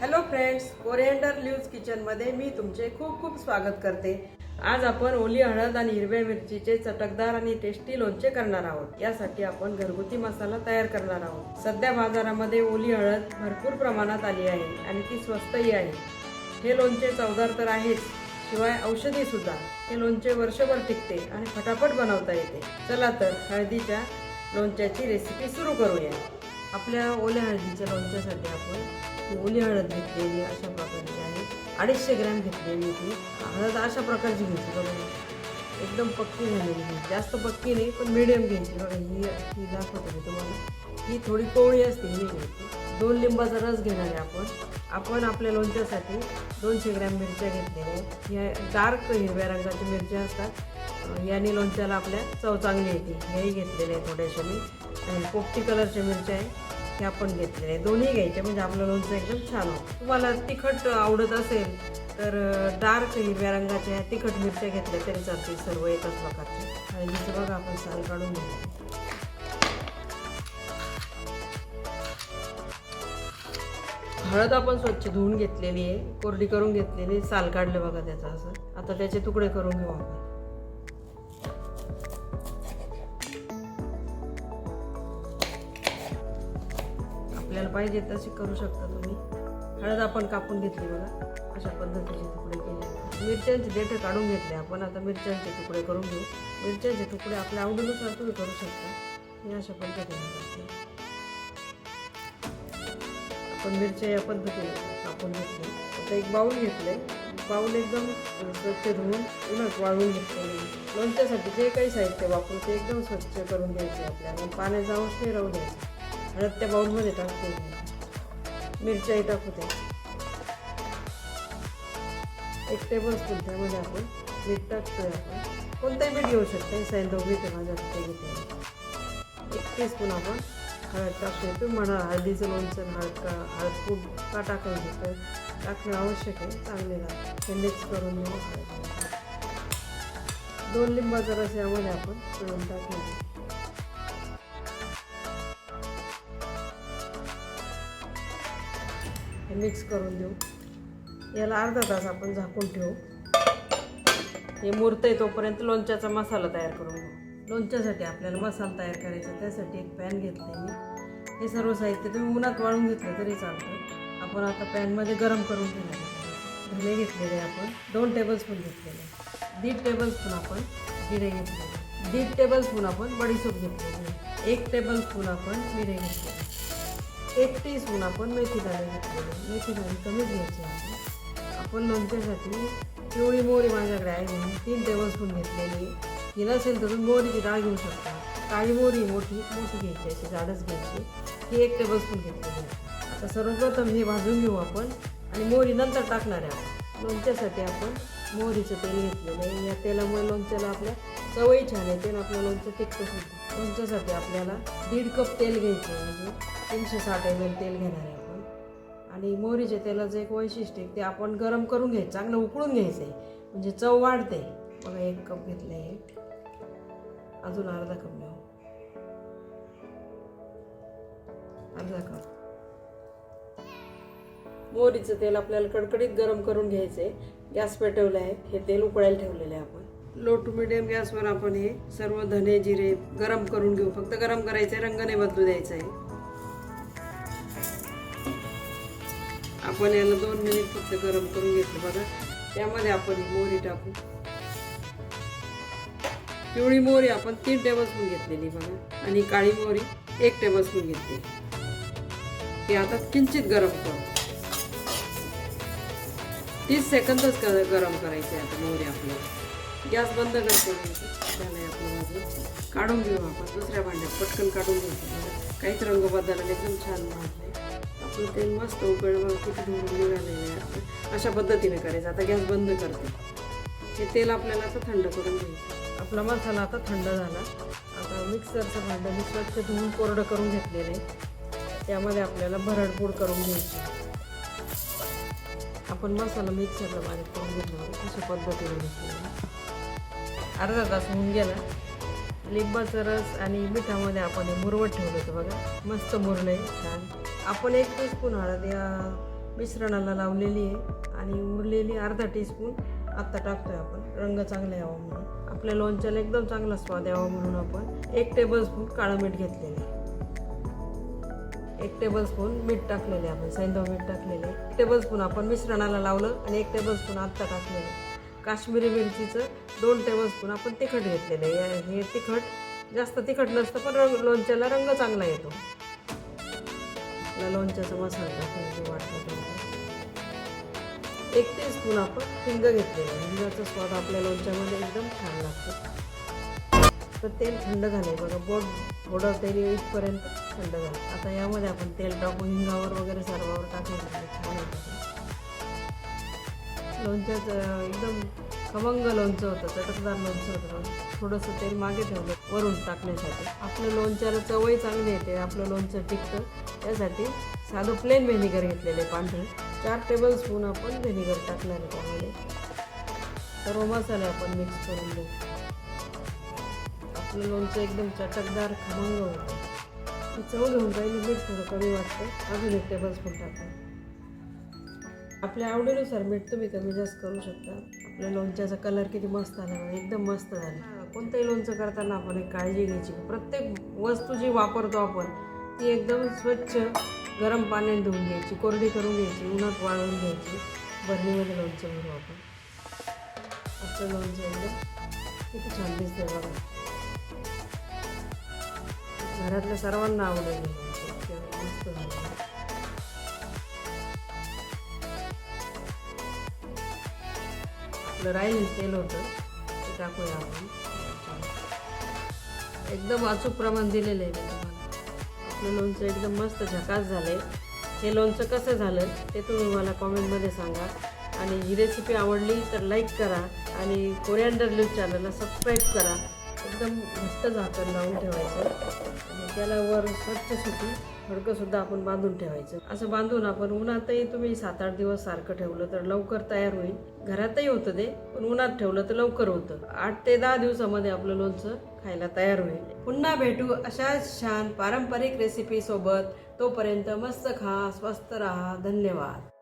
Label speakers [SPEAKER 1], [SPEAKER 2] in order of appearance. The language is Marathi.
[SPEAKER 1] हॅलो फ्रेंड्स ओरिएंडर ल्यूज किचनमध्ये मी तुमचे खूप खूप स्वागत करते. आज आपण ओली हळद आणि हिरव्या मिरचीचे चटकदार आणि टेस्टी लोणचे करणार आहोत. यासाठी आपण घरगुती मसाला तयार करणार आहोत. सध्या बाजारामध्ये ओली हळद भरपूर प्रमाणात आली आहे आणि ती स्वस्तही आहे. हे लोणचे चवदार तर आहेच शिवाय औषधी सुद्धा. हे लोणचे वर्षभर टिकते आणि फटाफट बनवता येते. चला तर हळदीच्या लोणच्याची रेसिपी सुरू करूया. आपल्या ओल्या हळदीच्या लोणच्यासाठी आपण ओली हळद घेतलेली अशा प्रकारची आहे. अडीचशे ग्रॅम घेतलेली ती हळद अशा प्रकारची घ्यायची बघा. एकदम पक्की झालेली घ्यायची जास्त पक्की नाही पण मिडियम घ्यायची. बघा ही ही दाखवतो मी तुम्हाला. ही थोडी कोवळी असते ही घ्यायची दोन लिंबाचा रस घेणार आहे आपण. आपण आपल्या लोणच्यासाठी दोनशे ग्रॅम मिरच्या घेतलेल्या आहेत. ह्या डार्क हिरव्या रंगाच्या मिरच्या असतात. याने लोणच्याला आपल्या चव चांगली येते. ह्याही घेतलेल्या आहे थोड्याशा मी. आणि पोपटी कलरच्या मिरच्या आहे हे आपण घेतलेले. आहे दोन्ही घ्यायचे म्हणजे आपलं लोणचं एकदम छान होतं. तुम्हाला तिखट आवडत असेल तर डार्क हिरव्या रंगाच्या तिखट मिरच्या घेतल्या तरी चालतील सर्व एकाच प्रकारचे. हळदीचं बघा आपण साल काढून घेऊ. हळद आपण स्वच्छ धुवून घेतलेली आहे कोरडी करून घेतलेली आहे. साल काढलं बघा त्याचं असं. आता त्याचे तुकडे करून घेऊ आपण. पाहिजे तशी करू शकता तुम्ही. हळद आपण कापून घेतली बघा. अशा पद्धतीचे तुकडे केले. मिरच्यांचे देठे काढून घेतले आपण. आता मिरच्यांचे तुकडे करून घेऊ. मिरच्यांचे तुकडे आपल्या आवडीनुसार तुम्ही करू शकता. मी अशा पद्धतीने करते. आपण मिरच्या या पद्धतीने कापून घेतले आता एक बाऊल घेतले बाऊल एकदम स्वच्छ धुवून उन्हात वाळून घेतले लोणच्यासाठी जे काही साहित्य वापरू ते एकदम स्वच्छ करून घ्यायचे आपल्याला. पाण्याचा अंश नाही राहू द्यायचा. हळद त्या टाकतो टाकते मिरच्याही टाकू ते एक टेबल स्पून त्यामध्ये आपण मीठ टाकतोय आपण. कोणताही मीठ घेऊ शकते. सैंदव मीठ माझ्या घेते एक टीस्पून आपण हळद टाकतोय. तुम्ही म्हणा हळदीचं लोणचं हळद का हळद खूप का टाकायचं तर टाकणं आवश्यक आहे. चांगले लागते. हे मिक्स करून घेऊ दोन लिंबाचा रस यामध्ये आपण पिळून टाकले हे मिक्स करून देऊ. याला अर्धा तास आपण झाकून ठेवू. हे मुरतंय तोपर्यंत लोणच्याचा मसाला तयार करून घेऊ. लोणच्यासाठी आपल्याला मसाला तयार करायचा त्यासाठी एक पॅन घेतले मी. हे सर्व साहित्य तुम्ही उन्हात वाळून घेतलं तरी चालतं. आपण आता पॅनमध्ये गरम करून ठेवलं धने घेतलेले आपण दोन टेबलस्पून घेतलेले. दीड टेबलस्पून आपण जिरे घेतलेले. दीड टेबलस्पून आपण बडीसूप घेतलेली. एक टेबलस्पून आपण जिरे घेतलेले. एक टीस्पून आपण मेथी दाणे घेतले मेथी दाणे कमीच घ्यायची आपण आपण लोणच्यासाठी पिवळी मोहरी माझ्याकडे आहे म्हणून तीन टेबलस्पून घेतलेली ही नसेल तर तुम्ही मोहरीची डाळ घेऊ शकता. काळी मोहरी मोठी मोठी घ्यायची अशी जाडच घ्यायची ही एक टेबलस्पून घेतलेली आहे. आता सर्वप्रथम हे भाजून घेऊ आपण आणि मोहरी नंतर टाकणार आहे लोणच्यासाठी आपण मोहरीचं तेल घेतलेलं आहे. या तेलामुळे लोणच्याला आपल्या चवही छान येते आणि आपलं लोणचं टिकतं सुद्धा त्यांच्यासाठी आपल्याला दीड कप तेल घ्यायचं आहे म्हणजे तीनशे साठ एम एल तेल घेणार आहे आपण. आणि मोहरीच्या तेलाचं एक वैशिष्ट्य आहे ते आपण गरम करून घ्यायचं चांगलं उकळून घ्यायचं आहे. म्हणजे चव वाढते. बघा एक कप घेतलं आहे. अजून अर्धा कप घेऊ. अर्धा कप. मोहरीचं तेल आपल्याला कडकडीत गरम करून घ्यायचं आहे. गॅस पेटवलं आहे. हे तेल उकळायला ठेवलेलं आहे आपण. लो टू मिडियम गॅसवर आपण हे सर्व धने जिरे गरम करून घेऊ. फक्त गरम करायचे रंग नाही बदलू द्यायचा आहे आपण याला दोन मिनिट फक्त गरम करून घेतलं बघा. त्यामध्ये आपण ही मोहरी टाकू. पिवळी मोहरी आपण तीन टेबलस्पून घेतलेली बघा. आणि काळी मोहरी एक टेबलस्पून घेतली. हे आता किंचित गरम करू. तीस सेकंदच गरम करायचे आता मोहरी आपल्याला. गॅस बंद करते मी. आपलं भाजून काढून घेऊ आपण. दुसऱ्या भांड्यात पटकन काढून घेऊ. काहीच रंग बदलला एकदम छान भाजले आपलं तेल मस्त उकळ बघा किती धुवून निघालेलं आहे अशा पद्धतीने करायचं. आता गॅस बंद करते. हे तेल आपल्याला आता थंड करून घ्यायचं. आपला मसाला आता थंड झाला. आता मिक्सरचं भांडं मी स्वच्छ धुवून कोरडं करून घेतलेले त्यामध्ये आपल्याला भरडपूड करून घ्यायची. आपण मसाला मिक्सरला बारीक करून घेतला. अशा पद्धतीने घेतलेला अर्धा तास होऊन गेला. लिंबाचा रस आणि मिठामध्ये आपण हे मुरवत ठेवलं होतं बघा. मस्त मुरलं आहे छान. आपण एक टीस्पून हळद या मिश्रणाला लावलेली आहे आणि उरलेली अर्धा टीस्पून आत्ता टाकतोय आपण. रंग चांगला यावा म्हणून. आपल्या लोणच्याला एकदम चांगला स्वाद यावा म्हणून आपण एक टेबलस्पून काळं मीठ घेतलेलं आहे. एक टेबलस्पून मीठ टाकलेले आपण सैंधव मीठ टाकलेले एक टेबलस्पून आपण मिश्रणाला लावलं आणि एक टेबलस्पून आत्ता टाकलेलं काश्मीरी मिरचीचं दोन टेबलस्पून आपण तिखट घेतलेलं आहे. या- हे तिखट जास्त तिखट नसतं पण रंग लोणच्याला रंग चांगला येतो. आपला लोणच्याचा मसाला एक वाटलं स्पून आपण हिंग घेतलेलं आहे. हिंगाचा स्वाद आपल्या लोणच्यामध्ये एकदम छान लागतो. तर तेल थंड झालं बघा बोट थोडं तेल येईपर्यंत थंड झालं. आता यामध्ये आपण तेल टाकून हिंगावर वगैरे सर्वावर टाकायचं. छान लोणच्याचं एकदम खमंग लोणचं होतं चटकदार लोणचं होतं. थोडंसं तेल मागे ठेवलं वरून टाकण्यासाठी. आपलं लोणच्याला चवही चांगली येते आपलं लोणचं टिकतं. त्यासाठी साधं प्लेन व्हेनिगर घेतलेले पांढरे. चार टेबल स्पून आपण व्हेनिगर टाकणार आहे त्यामध्ये. सर्व मसाले आपण मिक्स करून देऊ आपलं लोणचं एकदम चटकदार खमंग होतं. चव घेऊन राहिली मीठ थोडं कमी वाटतं. अजून एक टेबल स्पून टाका आपल्या आवडीनुसार मीठ तुम्ही कमी जास्त करू शकता. आपल्या लोणच्याचा कलर किती मस्त आला एकदम मस्त झाला. कोणतंही लोणचं करताना आपण एक काळजी घ्यायची. प्रत्येक वस्तू जी वापरतो आपण ती एकदम स्वच्छ गरम पाण्याने धुवून घ्यायची कोरडी करून घ्यायची उन्हात वाळवून घ्यायची. बरणीमध्ये लोणचं भरू आपण. आजचं लोणचं एकदम किती छान दिसतंय बघा. घरातल्या सर्वांना आवडेल मस्त झालं. आपलं राहिलेलं तेल होतं ते टाकूया आपण. एकदम अचूक प्रमाण दिलेलं आहे तुम्हाला. आपलं लोणचं एकदम मस्त झकास झालं आहे हे लोणचं कसं झालं ते तुम्ही मला कॉमेंटमध्ये सांगा. आणि ही रेसिपी आवडली तर लाईक करा आणि कोरिअंडर न्यूज चॅनलला सबस्क्राईब करा. एकदम मस्त झाकण लावून ठेवायचं. त्याला वर स्वच्छ सुटी फडकंसुद्धा आपण बांधून ठेवायचं. असं बांधून आपण उन्हातही तुम्ही सात आठ दिवस सारखं ठेवलं तर लवकर तयार होईल. घरातही होतं ते पण उन्हात ठेवलं तर लवकर होतं. आठ ते दहा दिवसामध्ये आपलं लोणचं खायला तयार होईल. पुन्हा भेटू अशाच छान पारंपरिक रेसिपी सोबत. तोपर्यंत मस्त खा स्वस्त राहा. धन्यवाद.